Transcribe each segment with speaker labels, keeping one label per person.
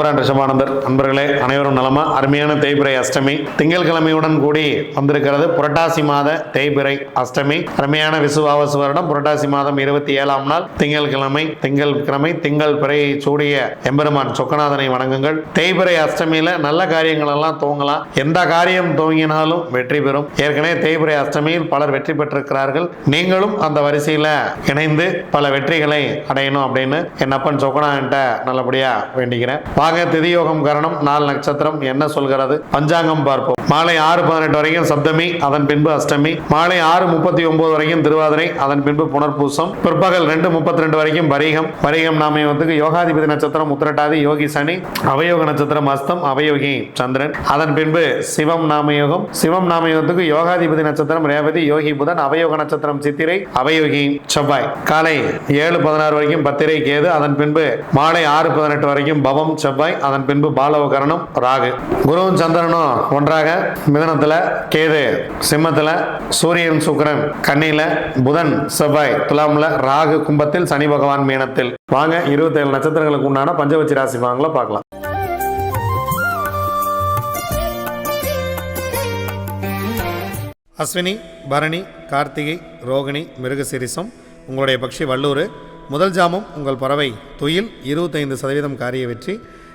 Speaker 1: அனைவருக்கும் வணக்கம் நான் ரிஷபானந்தர் அன்பர்களே அனைவரும் நலமா? அருமையான தேய்பிரை அஷ்டமி. திங்கட்கிழமையுடன் கூடி வந்திருக்கிறது புரட்டாசி மாத தேய்பிறை அஷ்டமி. அருமையான விசுவாவசு வருடம். புரட்டாசி மாதம் இருபத்தி ஏழாம் நாள் திங்கட்கிழமை திங்கள் கிழமை திங்கள் பிறையை சூடிய எம்பெருமான் சொக்கநாதனை வணங்குங்கள். தேய்பிரை அஷ்டமியில நல்ல காரியங்கள் எல்லாம் தூங்கலாம் எந்த காரியம் துவங்கினாலும் வெற்றி பெறும். ஏற்கனவே தேய்பிரை அஷ்டமியில் பலர் வெற்றி பெற்றிருக்கிறார்கள். நீங்களும் அந்த வரிசையில இணைந்து பல வெற்றிகளை அடையணும் அப்படின்னு என் அப்பன் சொக்கனான்ட்ட நல்லபடியா வேண்டிக்கிறேன். வாங்க திதியோகம் கரணம் நாலு நட்சத்திரம் என்ன சொல்கிறது? பஞ்சாங்கம் பார்ப்போம். மாலை ஆறு பதினெட்டு வரைக்கும் சப்தமி அதன் பின்பு அஷ்டமி. மாலை ஆறு முப்பத்தி ஒன்பது வரைக்கும் திருவாதிரை அதன் பின்பு புனர்பூசம். பிற்பகல் ரெண்டு முப்பத்தி ரெண்டு வரைக்கும் பரீகம். நாம வந்து யோகாதிபதி நட்சத்திரம் உத்திரட்டாதி யோகி சனி அவயோக நட்சத்திரம் அஸ்தம் அவயோகி சந்திரன். அதன் பின்பு சிவம் நாமயோகம் சிவம் நாமயோகத்துக்கு யோகாதிபதி நட்சத்திரம் ரேவதி யோகி புதன் அவயோக நட்சத்திரம் சித்திரை அவயோகி செவ்வாய். காலை ஏழு பதினாறு வரைக்கும் பத்திரை கேது. அதன் பின்பு மாலை ஆறு பதினெட்டு வரைக்கும் பவம் செவ்வாய். அதன் பின்பு பாலவகரணம் ராகு. குருவும் சந்திரனும் ஒன்றாக மிதனத்துல கேது சிம்மத்துல சூரியன் சுக்கிரன் கண்ணியில் புதன் செவ்வாய் துலாமில் ராகு கும்பத்தில் சனி பகவான் மீனத்தில். வாங்க இருபத்தேழு நட்சத்திரங்களுக்கு உண்டான பஞ்சவச்சி ராசி பாங்களை பார்க்கலாம். அஸ்வினி பரணி கார்த்திகை ரோகிணி மிருகசிரிசம் உங்களுடைய பக்ஷி வல்லூர் முதல் ஜாமம் உங்கள் பறவை துயில் இருபத்தைந்து சதவீதம் காரிய வெற்றி.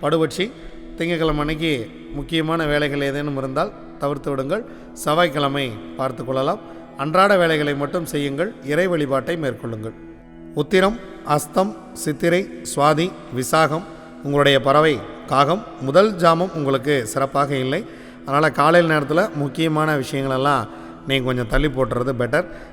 Speaker 1: படுபட்சி திங்கக்கிழமை அன்னைக்கு முக்கியமான வேலைகள் ஏதேனும் இருந்தால் தவிர்த்து விடுங்கள். செவ்வாய்க்கிழமை பார்த்து கொள்ளலாம். அன்றாட வேலைகளை மட்டும் செய்யுங்கள். இறை வழிபாட்டை மேற்கொள்ளுங்கள். உத்திரம் அஸ்தம் சித்திரை சுவாதி விசாகம் உங்களுடைய பறவை காகம். முதல் ஜாமம் உங்களுக்கு சிறப்பாக இல்லை. அதனால் காலையில் நேரத்தில் முக்கியமான விஷயங்களெல்லாம் நீங்கள் கொஞ்சம் தள்ளி போட்டுறது பெட்டர்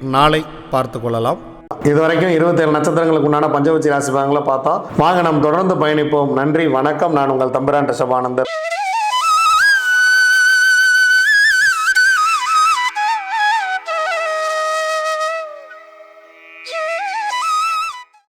Speaker 1: நாளை பார்த்து கொள்ளலாம். இதுவரைக்கும் இருபத்தேழு நட்சத்திரங்களுக்கு உண்டான பஞ்சவச்சி ராசி பலன்களை பார்த்தோம் வாங்க நாம் தொடர்ந்து பயணிப்போம். நன்றி வணக்கம். நான் உங்கள் தம்பிரான் ரிஷபானந்தர்